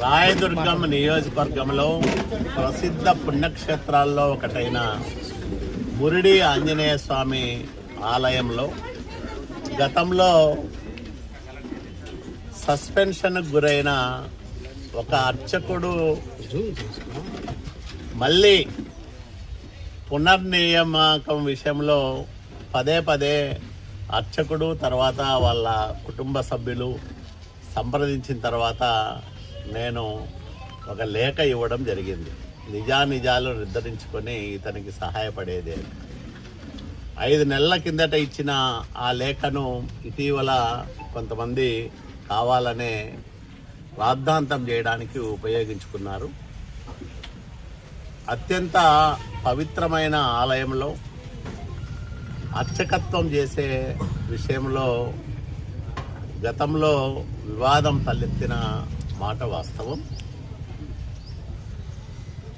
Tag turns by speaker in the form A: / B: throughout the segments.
A: రాయదుర్గం నియోజకవర్గంలో ప్రసిద్ధ పుణ్యక్షేత్రాల్లో ఒకటైన మురిడి ఆంజనేయ స్వామి ఆలయంలో గతంలో సస్పెన్షన్కు గురైన ఒక అర్చకుడు మళ్ళీ పునర్నియామకం విషయంలో పదే పదే అర్చకుడు తర్వాత వాళ్ళ కుటుంబ సభ్యులు సంప్రదించిన తర్వాత నేను ఒక లేఖ ఇవ్వడం జరిగింది. నిజానిజాలు నిర్ధారించుకొని ఇతనికి సహాయపడేది. ఐదు నెలల కిందట ఇచ్చిన ఆ లేఖను ఇటీవల కొంతమంది కావాలనే రాద్ధాంతం చేయడానికి ఉపయోగించుకున్నారు. అత్యంత పవిత్రమైన ఆలయంలో అర్చకత్వం చేసే విషయంలో గతంలో వివాదం తలెత్తిన మాట వాస్తవం.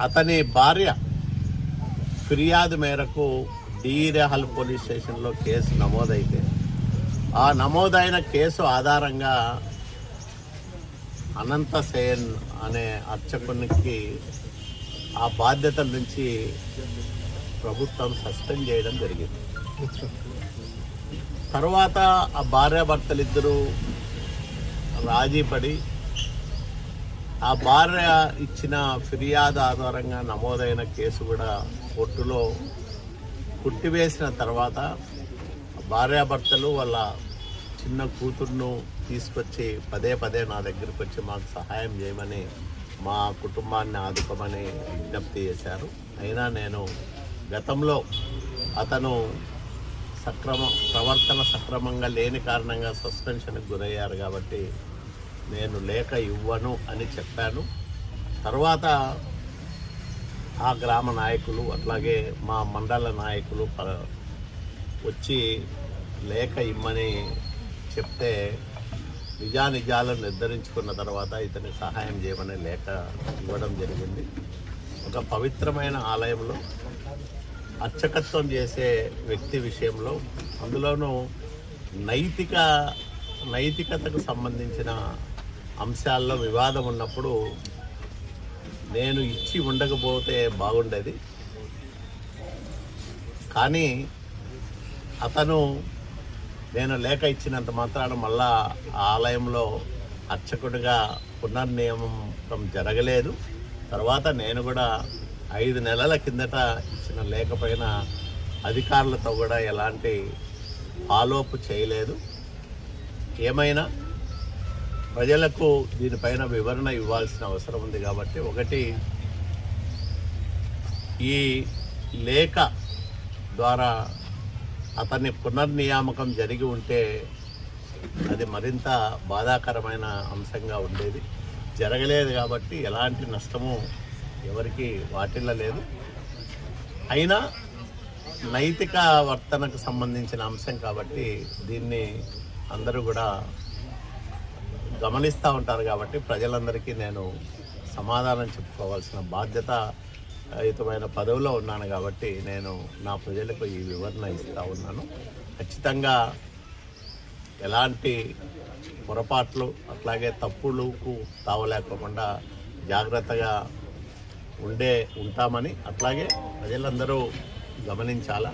A: అతని భార్య ఫిర్యాదు మేరకు డీరెహల్ పోలీస్ స్టేషన్లో కేసు నమోదైతే ఆ నమోదైన కేసు ఆధారంగా అనంత సేన్ అనే అర్చకునికి ఆ బాధ్యతల నుంచి ప్రభుత్వం సస్పెండ్ చేయడం జరిగింది. తర్వాత ఆ భార్యాభర్తలిద్దరూ రాజీ పడి ఆ భార్య ఇచ్చిన ఫిర్యాదు ఆధారంగా నమోదైన కేసు కూడా కోర్టులో కుట్టివేసిన తర్వాత భార్యాభర్తలు వాళ్ళ చిన్న కూతుర్ను తీసుకొచ్చి పదే పదే నా దగ్గరికి వచ్చి మాకు సహాయం చేయమని మా కుటుంబాన్ని ఆదుకోమని విజ్ఞప్తి చేశారు. అయినా నేను గతంలో అతను సక్రమ ప్రవర్తన సక్రమంగా లేని కారణంగా సస్పెన్షన్కి గురయ్యారు కాబట్టి నేను లేఖ ఇవ్వను అని చెప్పాను. తర్వాత ఆ గ్రామ నాయకులు అట్లాగే మా మండల నాయకులు ప- వచ్చి లేఖ ఇమ్మని చెప్తే నిజానిజాలను నిర్ధారించుకున్న తర్వాత ఇతని సహాయం చేయమని లేఖ ఇవ్వడం జరిగింది. ఒక పవిత్రమైన ఆలయంలో అర్చకత్వం చేసే వ్యక్తి విషయంలో అందులోనూ నైతిక నైతికతకు సంబంధించిన అంశాల్లో వివాదం ఉన్నప్పుడు నేను ఇచ్చి ఉండకపోతే బాగుండేది. కానీ అతను నేను లేఖ ఇచ్చినంత మాత్రాన మళ్ళా ఆ ఆలయంలో అర్చకుడిగా పునర్నియమం జరగలేదు. తర్వాత నేను కూడా ఐదు నెలల కిందట ఇచ్చిన లేఖ అధికారులతో కూడా ఎలాంటి ఫాలోఅప్ చేయలేదు. ఏమైనా ప్రజలకు దీనిపైన వివరణ ఇవ్వాల్సిన అవసరం ఉంది కాబట్టి ఒకటి ఈ లేఖ ద్వారా అతన్ని పునర్నియామకం జరిగి ఉంటే అది మరింత బాధాకరమైన అంశంగా ఉండేది. జరగలేదు కాబట్టి ఎలాంటి నష్టము ఎవరికి వాటిల్లలేదు అయినా నైతిక వర్తనకు సంబంధించిన అంశం కాబట్టి దీన్ని అందరూ కూడా గమనిస్తూ ఉంటారు కాబట్టి ప్రజలందరికీ నేను సమాధానం చెప్పుకోవాల్సిన బాధ్యత యుతమైన పదవిలో ఉన్నాను కాబట్టి నేను నా ప్రజలకు ఈ వివరణ ఇస్తూ ఉన్నాను. ఖచ్చితంగా ఎలాంటి పొరపాట్లు అట్లాగే తప్పులకు తావలేకోకుండా జాగ్రత్తగా ఉండే ఉంటామని అట్లాగే ప్రజలందరూ గమనించాలా?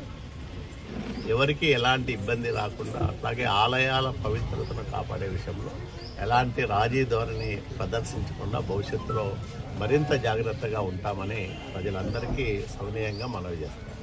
A: ఎవరికి ఎలాంటి ఇబ్బంది రాకుండా అట్లాగే ఆలయాల పవిత్రతను కాపాడే విషయంలో ఎలాంటి రాజీ ధోరణి ప్రదర్శించకుండా భవిష్యత్తులో మరింత జాగ్రత్తగా ఉంటామని ప్రజలందరికీ సవినయంగా మనవి చేస్తాం.